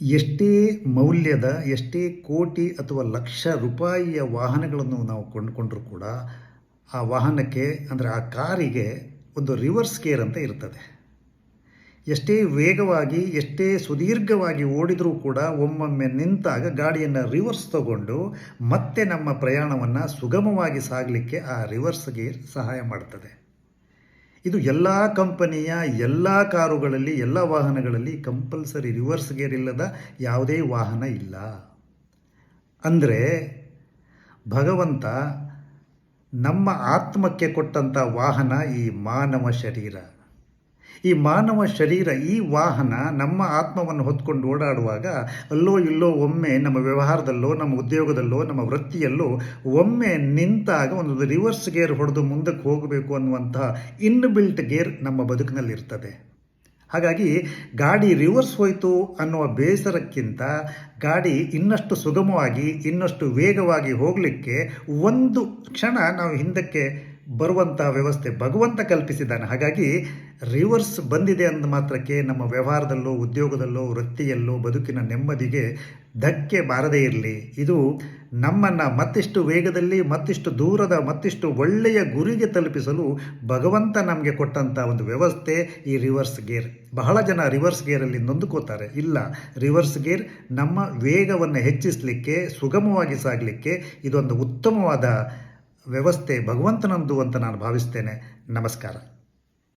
ಎಷ್ಟೇ ಮೌಲ್ಯದ, ಎಷ್ಟೇ ಕೋಟಿ ಅಥವಾ ಲಕ್ಷ ರೂಪಾಯಿಯ ವಾಹನಗಳನ್ನು ನಾವು ಕೊಂಡುಕೊಂಡ್ರೂ ಕೂಡ ಆ ವಾಹನಕ್ಕೆ, ಅಂದರೆ ಆ ಕಾರಿಗೆ ಒಂದು ರಿವರ್ಸ್ ಗೇರ್ ಅಂತ ಇರ್ತದೆ. ಎಷ್ಟೇ ವೇಗವಾಗಿ, ಎಷ್ಟೇ ಸುದೀರ್ಘವಾಗಿ ಓಡಿದರೂ ಕೂಡ ಒಮ್ಮೊಮ್ಮೆ ನಿಂತಾಗ ಗಾಡಿಯನ್ನು ರಿವರ್ಸ್ ತಗೊಂಡು ಮತ್ತೆ ನಮ್ಮ ಪ್ರಯಾಣವನ್ನು ಸುಗಮವಾಗಿ ಸಾಗಲಿಕ್ಕೆ ಆ ರಿವರ್ಸ್ ಗೇರ್ ಸಹಾಯ ಮಾಡ್ತದೆ. ಇದು ಎಲ್ಲ ಕಂಪನಿಯ ಎಲ್ಲ ಕಾರುಗಳಲ್ಲಿ, ಎಲ್ಲ ವಾಹನಗಳಲ್ಲಿ ಕಂಪಲ್ಸರಿ ರಿವರ್ಸ್ ಗೇರ್ ಇಲ್ಲದ ಯಾವುದೇ ವಾಹನ ಇಲ್ಲ. ಅಂದರೆ ಭಗವಂತ ನಮ್ಮ ಆತ್ಮಕ್ಕೆ ಕೊಟ್ಟಂಥ ವಾಹನ ಈ ಮಾನವ ಶರೀರ. ಈ ಮಾನವ ಶರೀರ, ಈ ವಾಹನ ನಮ್ಮ ಆತ್ಮವನ್ನು ಹೊತ್ಕೊಂಡು ಓಡಾಡುವಾಗ ಅಲ್ಲೋ ಇಲ್ಲೋ ಒಮ್ಮೆ ನಮ್ಮ ವ್ಯವಹಾರದಲ್ಲೋ, ನಮ್ಮ ಉದ್ಯೋಗದಲ್ಲೋ, ನಮ್ಮ ವೃತ್ತಿಯಲ್ಲೋ ಒಮ್ಮೆ ನಿಂತಾಗ ಒಂದು ರಿವರ್ಸ್ ಗೇರ್ ಹೊಡೆದು ಮುಂದಕ್ಕೆ ಹೋಗಬೇಕು ಅನ್ನುವಂತಹ ಇನ್ಬಿಲ್ಟ್ ಗೇರ್ ನಮ್ಮ ಬದುಕಿನಲ್ಲಿರ್ತದೆ. ಹಾಗಾಗಿ ಗಾಡಿ ರಿವರ್ಸ್ ಹೋಯಿತು ಅನ್ನುವ ಬೇಸರಕ್ಕಿಂತ ಗಾಡಿ ಇನ್ನಷ್ಟು ಸುಗಮವಾಗಿ, ಇನ್ನಷ್ಟು ವೇಗವಾಗಿ ಹೋಗಲಿಕ್ಕೆ ಒಂದು ಕ್ಷಣ ನಾವು ಹಿಂದಕ್ಕೆ ಬರುವಂಥ ವ್ಯವಸ್ಥೆ ಭಗವಂತ ಕಲ್ಪಿಸಿದ್ದಾನೆ. ಹಾಗಾಗಿ ರಿವರ್ಸ್ ಬಂದಿದೆ ಅಂದ ಮಾತ್ರಕ್ಕೆ ನಮ್ಮ ವ್ಯವಹಾರದಲ್ಲೋ, ಉದ್ಯೋಗದಲ್ಲೋ, ವೃತ್ತಿಯಲ್ಲೋ, ಬದುಕಿನ ನೆಮ್ಮದಿಗೆ ಧಕ್ಕೆ ಬಾರದೇ ಇರಲಿ. ಇದು ನಮ್ಮನ್ನು ಮತ್ತಿಷ್ಟು ವೇಗದಲ್ಲಿ, ಮತ್ತಿಷ್ಟು ದೂರದ, ಮತ್ತಿಷ್ಟು ಒಳ್ಳೆಯ ಗುರಿಗೆ ತಲುಪಿಸಲು ಭಗವಂತ ನಮಗೆ ಕೊಟ್ಟಂಥ ಒಂದು ವ್ಯವಸ್ಥೆ ಈ ರಿವರ್ಸ್ ಗೇರ್ ಬಹಳ ಜನ ರಿವರ್ಸ್ ಗೇರಲ್ಲಿ ನೊಂದುಕೋತಾರೆ. ಇಲ್ಲ ರಿವರ್ಸ್ ಗೇರ್ ನಮ್ಮ ವೇಗವನ್ನು ಹೆಚ್ಚಿಸಲಿಕ್ಕೆ, ಸುಗಮವಾಗಿ ಸಾಗಲಿಕ್ಕೆ ಇದೊಂದು ಉತ್ತಮವಾದ ವ್ಯವಸ್ಥೆ ಭಗವಂತನಂದು ಅಂತ ನಾನು ಭಾವಿಸ್ತೇನೆ. ನಮಸ್ಕಾರ.